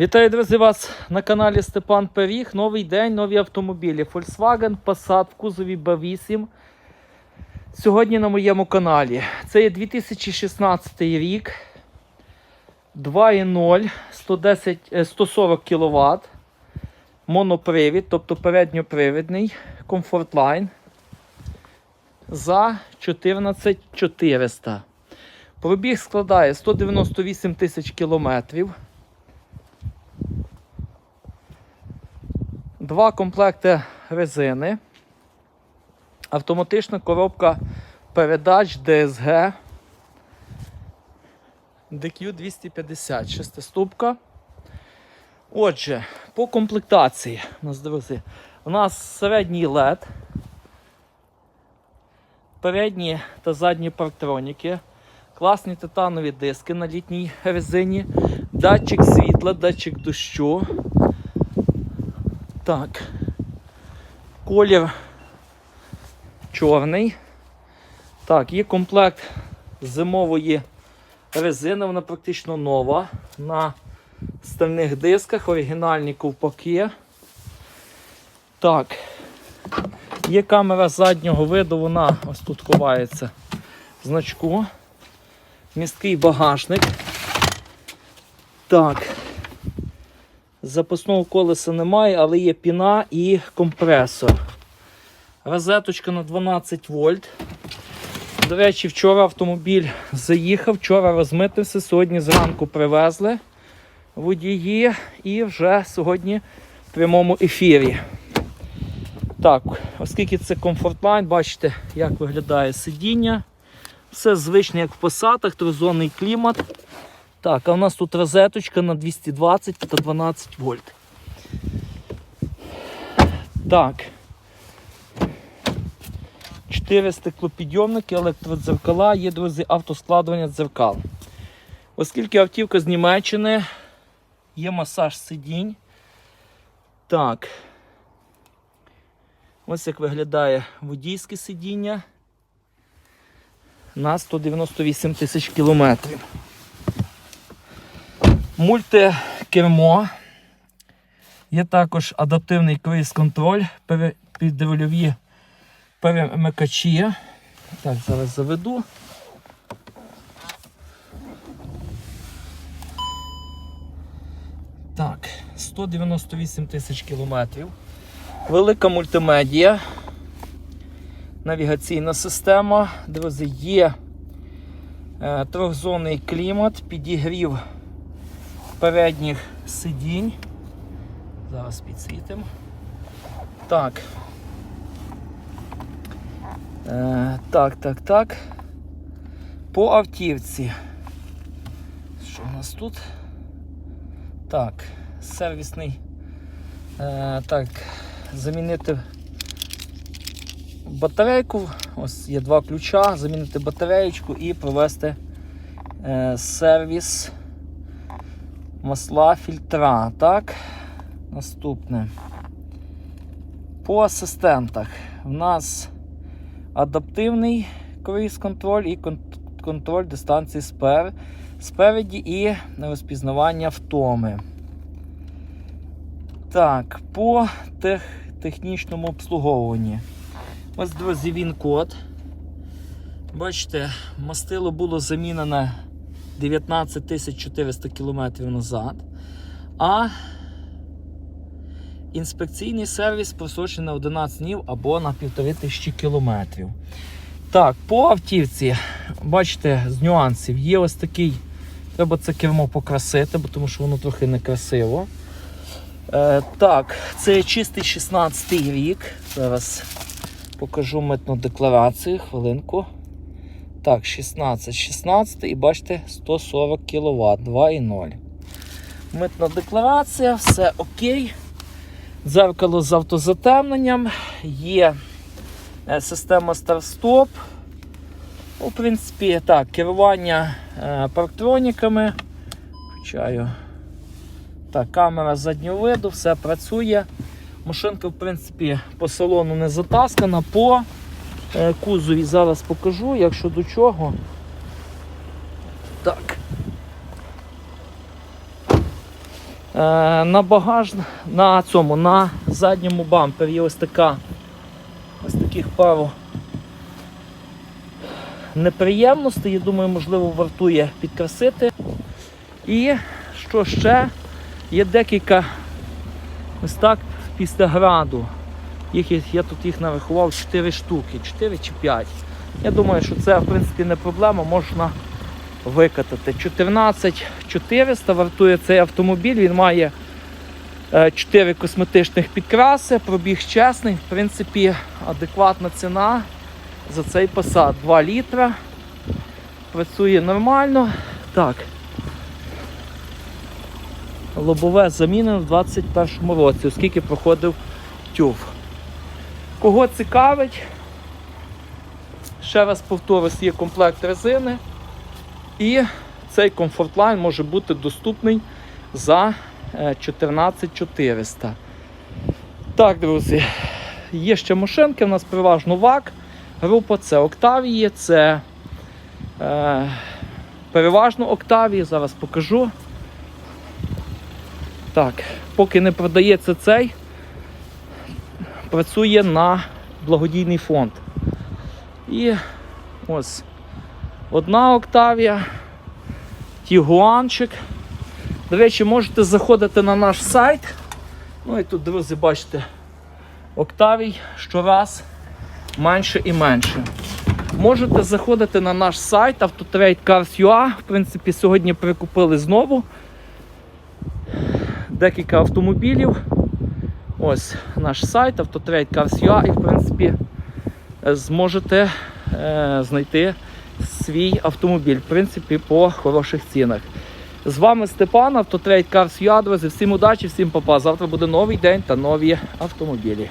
Вітаю, друзі, вас на каналі Степан Пиріг. Новий день, нові автомобілі. Volkswagen Passat в кузові B8. Сьогодні на моєму каналі. Це є 2016 рік. 2.0, 110, е, 140 кВт. Монопривід, тобто передньопривідний Comfortline за 14400. Пробіг складає 198 тисяч кілометрів. Два комплекти резини. Автоматична коробка передач DSG DQ250 шестиступка. Отже, по комплектації у нас, друзі, у нас середній LED, передні та задні парктроніки, класні титанові диски на літній резині, датчик світла, датчик дощу. Так. Колір чорний. Так, є комплект зимової резини, вона практично нова. На стальних дисках, оригінальні ковпаки. Так. Є камера заднього виду, вона ось тут ховається в значку. Місткий багажник. Так. Запасного колеса немає, але є піна і компресор. Розеточка на 12 вольт. До речі, вчора автомобіль заїхав, вчора розмитився, сьогодні зранку привезли водії і вже сьогодні в прямому ефірі. Так, оскільки це комфортлайн, бачите, як виглядає сидіння. Все звичне, як в посадах, тризонний клімат. Так, а у нас тут розеточка на 220 та 12 вольт. Так. 4 стеклопідйомники, електродзеркала, є, друзі, автоскладування дзеркал. Оскільки автівка з Німеччини, є масаж сидінь. Так. Ось як виглядає водійське сидіння на 198 тисяч кілометрів. Мультикермо. Є також адаптивний круїз-контроль, пере- підрульові перемикачі. Так, зараз заведу. Так, 198 тисяч кілометрів. Велика мультимедія. Навігаційна система. Друзі, є е, трьохзонний клімат, підігрів передніх сидінь. Зараз підсвітимо. Так. Е, так, так, так. По автівці. Що у нас тут? Так, сервісний. Е, так, замінити батарейку. Ось є два ключа, замінити батареєчку і провести е, сервіс масла фільтра. Так, наступне. По асистентах в нас адаптивний круїз-контроль і контроль дистанції спер... спереді і розпізнавання втоми. Так, по тех... технічному обслуговуванні. Ось, друзі, він код. Бачите, мастило було замінене 19 400 км назад. А інспекційний сервіс просрочений на 11 днів або на 1500 км. Так, по автівці, бачите, з нюансів є ось такий. Треба це кермо покрасити, бо тому що воно трохи некрасиво. Е, так, це чистий 16 рік. Зараз покажу митну декларацію, хвилинку. Так, 16, 16 і бачите 140 кВт 2,0. Митна декларація, все окей. Дзеркало з автозатемненням, є е, система старт-стоп. Ну, принципі, так, керування е, парктроніками. Включаю. Так, камера заднього виду, все працює. Машинка, в принципі, по салону не затаскана. По кузові зараз покажу, якщо до чого. Так. Е, на багаж на цьому, на задньому бампері є ось така ось таких пару неприємностей. Я думаю, можливо, вартує підкрасити. І що ще? Є декілька ось так після граду. Їх, я тут їх нарахував 4 штуки, 4 чи 5. Я думаю, що це в принципі не проблема, можна викатати. 14 400 вартує цей автомобіль. Він має 4 косметичних підкраси, пробіг чесний. В принципі, адекватна ціна за цей посад 2 літра. Працює нормально. Так. Лобове замінено в 2021 році, оскільки проходив тюф. Кого цікавить, ще раз повторюсь, є комплект резини. І цей комфортлайн може бути доступний за е, 14400. Так, друзі, є ще машинки, у нас переважно ВАК. Група це Октавії, це е, переважно Октавії, зараз покажу. Так, поки не продається цей, працює на благодійний фонд. І ось одна Октавія, Тігуанчик. До речі, можете заходити на наш сайт. Ну і тут, друзі, бачите, Октавій щораз менше і менше. Можете заходити на наш сайт Autotrade Cars.ua. В принципі, сьогодні прикупили знову декілька автомобілів. Ось наш сайт Autotrade Cars.ua і в принципі е, зможете е, знайти свій автомобіль, в принципі, по хороших цінах. З вами Степан, Автотрейд Cars.ua, друзі. Всім удачі, всім папа. Завтра буде новий день та нові автомобілі.